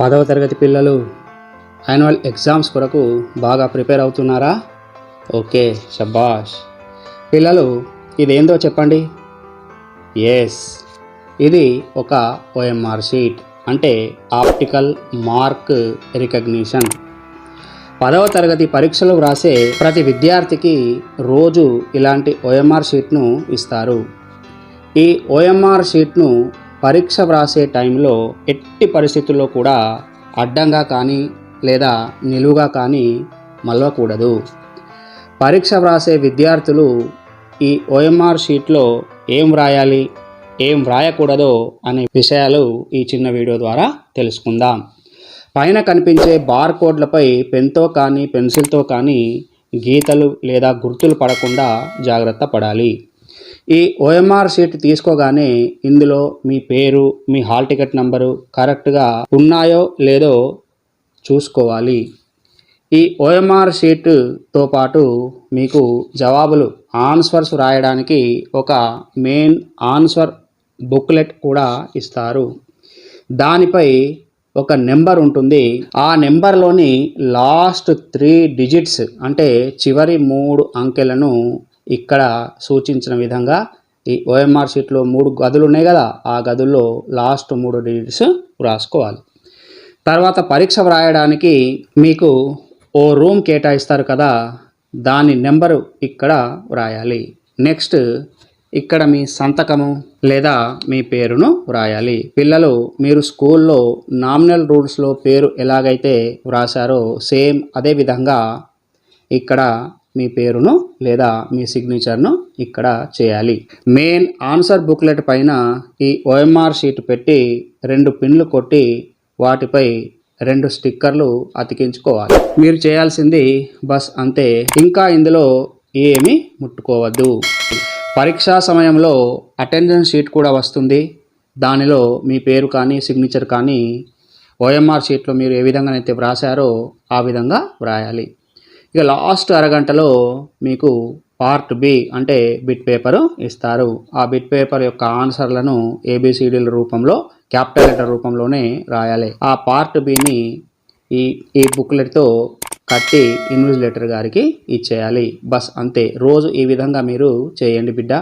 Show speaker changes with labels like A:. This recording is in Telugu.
A: పదవ తరగతి పిల్లలు యాన్యువల్ ఎగ్జామ్స్ కొరకు బాగా ప్రిపేర్ అవుతున్నారా? ఓకే షబాష్ పిల్లలు ఇదేందో చెప్పండి? ఎస్ ఇది ఒక ఓఎంఆర్ షీట్ అంటే ఆప్టికల్ మార్క్ రికగ్నిషన్ పదవ తరగతి పరీక్షలు వ్రాసే ప్రతి విద్యార్థికి రోజు ఇలాంటి ఓఎంఆర్ షీట్ను ఇస్తారు. ఈ ఓఎంఆర్ షీట్ను పరీక్ష వ్రాసే టైంలో ఎట్టి పరిస్థితుల్లో కూడా అడ్డంగా కానీ లేదా నిలువుగా కానీ మలవకూడదు పరీక్ష వ్రాసే విద్యార్థులు ఈ ఓఎంఆర్ షీట్లో ఏం వ్రాయాలి ఏం వ్రాయకూడదో అనే విషయాలు ఈ చిన్న వీడియో ద్వారా తెలుసుకుందాం. పైన కనిపించే బార్ కోడ్లపై పెన్తో కానీ పెన్సిల్తో కానీ గీతలు లేదా గుర్తులు పడకుండా జాగ్రత్త పడాలి. ఈ ఓఎంఆర్ సీట్ తీసుకోగానే ఇందులో మీ పేరు మీ హాల్ టికెట్ నంబరు కరెక్ట్గా ఉన్నాయో లేదో చూసుకోవాలి. ఈ ఓఎంఆర్ షీట్తో పాటు మీకు జవాబులు ఆన్సర్స్ రాయడానికి ఒక మెయిన్ ఆన్సర్ బుక్లెట్ కూడా ఇస్తారు. దానిపై ఒక నెంబర్ ఉంటుంది. ఆ నెంబర్లోని లాస్ట్ త్రీ డిజిట్స్ అంటే చివరి మూడు అంకెలను ఇక్కడ సూచించిన విధంగా ఈ ఓఎంఆర్ షీట్లో మూడు గదులు ఉన్నాయి కదా ఆ గదుల్లో లాస్ట్ మూడు డిజిట్స్ వ్రాసుకోవాలి. తర్వాత పరీక్ష వ్రాయడానికి మీకు ఓ రూమ్ కేటాయిస్తారు కదా దాని నెంబరు ఇక్కడ వ్రాయాలి. నెక్స్ట్ ఇక్కడ మీ సంతకము లేదా మీ పేరును వ్రాయాలి. పిల్లలు మీరు స్కూల్లో నామినల్ రూల్స్లో పేరు ఎలాగైతే వ్రాసారో సేమ్ అదే విధంగా ఇక్కడ మీ పేరును లేదా మీ సిగ్నేచర్ను ఇక్కడ చేయాలి. మెయిన్ ఆన్సర్ బుక్లెట్ పైన ఈ ఓఎంఆర్ షీట్ పెట్టి రెండు పిన్లు కొట్టి వాటిపై రెండు స్టిక్కర్లు అతికించుకోవాలి. మీరు చేయాల్సింది బస్ అంతే. ఇంకా ఇందులో ఏమీ ముట్టుకోవద్దు. పరీక్షా సమయంలో అటెండెన్స్ షీట్ కూడా వస్తుంది. దానిలో మీ పేరు కానీ సిగ్నేచర్ కానీ ఓఎంఆర్ షీట్లో మీరు ఏ విధంగానైతే వ్రాసారో ఆ విధంగా వ్రాయాలి. ఇక లాస్ట్ అరగంటలో మీకు పార్ట్ బి అంటే బిట్ పేపర్ ఇస్తారు. ఆ బిట్ పేపర్ యొక్క ఆన్సర్లను ఏబిసిడీల రూపంలో క్యాపిటల్ లెటర్ రూపంలోనే రాయాలి. ఆ పార్ట్ బిని ఈ ఈ బుక్లెట్తో కట్టి ఇన్విజిలేటర్ గారికి ఇచ్చేయాలి. బస్ అంతే. రోజు ఈ విధంగా మీరు చేయండి బిడ్డ.